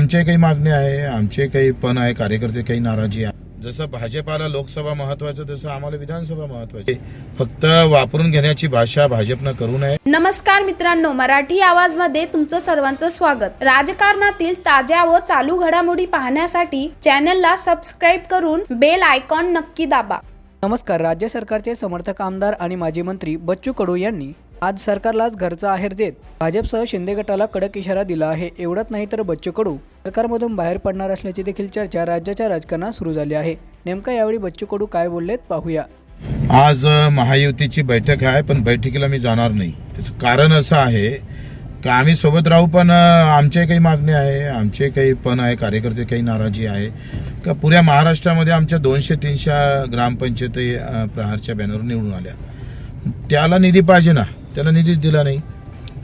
आमचे काही मागणी आहे आमचे काही पण आहे कार्यकर्ते काही नाराजी आहे. जसं भाजपाला लोकसभा महत्वाचं तसं आम्हाला विधानसभा महत्वाची. फक्त वापरून घेण्याची भाषा भाजपनं करू नये. नमस्कार मित्रांनो मराठी आवाजमध्ये तुमचं सर्वांचं स्वागत. राजकारणातील ताज्या व चालू घडामोडी पाहण्यासाठी चॅनलला सबस्क्राईब करून बेल आयकॉन नक्की दाबा. नमस्कार. राज्य सरकारचे समर्थक आमदार आणि माजी मंत्री बच्चू कडू यांनी आज सरकारलाच घरचा आहेर देत भाजपसह शिंदे गटाला कडक इशारा दिला आहे. एवढंच नाही तर बच्चू कडू सरकारमधून बाहेर पडणार असल्याची देखील चर्चा राज्याच्या राजकारणात सुरू झाली आहे. नेमका यावेळी बच्चू कडू काय बोललेत पाहूया. आज महायुतीची बैठक आहे पण बैठकीला मी जाणार नाही. त्याचं कारण असं आहे का आम्ही सोबत राहू पण आमचे काही मागणी आहे आमचे काही पण आहे कार्यकर्ते काही नाराजी आहे. का पुऱ्या महाराष्ट्रामध्ये आमच्या दोनशे तीनशे ग्रामपंचायती प्रहारच्या बॅनरवर निवडून आल्या. त्याला निधी पाहिजे ना. त्याला निधीच दिला नाही.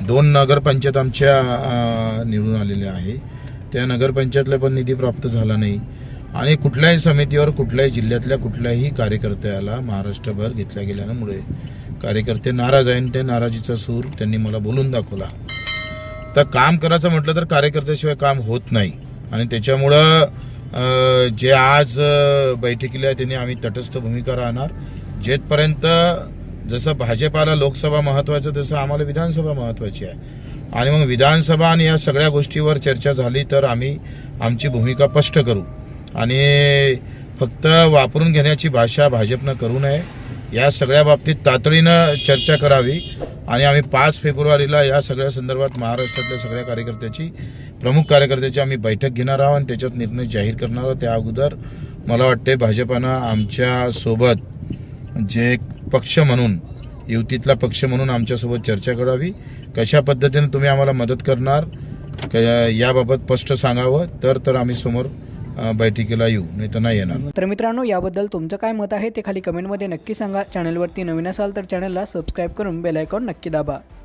दोन नगरपंचायत आमच्या निवडून आलेल्या आहे. त्या नगरपंचायतला पण निधी प्राप्त झाला नाही. आणि कुठल्याही समितीवर कुठल्याही जिल्ह्यातल्या कुठल्याही कार्यकर्त्याला महाराष्ट्रभर घेतल्या गेल्यामुळे कार्यकर्ते नाराज आहे आणि त्या नाराजीचा सूर त्यांनी मला बोलून दाखवला. तर काम करायचं म्हटलं तर कार्यकर्त्याशिवाय काम होत नाही. आणि त्याच्यामुळं जे आज बैठकीला आहे त्यांनी आम्ही तटस्थ भूमिका राहणार. जेथपर्यंत जसं भाजपाला लोकसभा महत्वाचं तसं आम्हाला विधानसभा महत्वाची आहे. आणि मग विधानसभा आणि या सगळ्या गोष्टीवर चर्चा झाली तर आम्ही आमची भूमिका स्पष्ट करू. आणि फक्त वापरून घेण्याची भाषा भाजपनं करू नये. या सगळ्या बाबतीत तातडीनं चर्चा करावी. आणि आम्ही पाच फेब्रुवारीला या सगळ्या संदर्भात महाराष्ट्रातल्या सगळ्या कार्यकर्त्याची प्रमुख कार्यकर्त्याची आम्ही बैठक घेणार आहोत आणि त्याच्यात निर्णय जाहीर करणार आहोत. त्या अगोदर मला वाटते भाजपानं आमच्यासोबत जे पक्ष म्हणून युतीतला पक्ष म्हणून आमच्यासोबत चर्चा करावी. कशा पद्धतीने तुम्ही आम्हाला मदत करणार क- याबाबत स्पष्ट सांगावं तर तर आम्ही समोर बैठकीला येऊ नाही तर नाही येणार. तर मित्रांनो याबद्दल तुमचं काय मत आहे ते खाली कमेंटमध्ये नक्की सांगा. चॅनलवरती नवीन असाल तर चॅनलला सबस्क्राईब करून बेलायकॉन नक्की दाबा.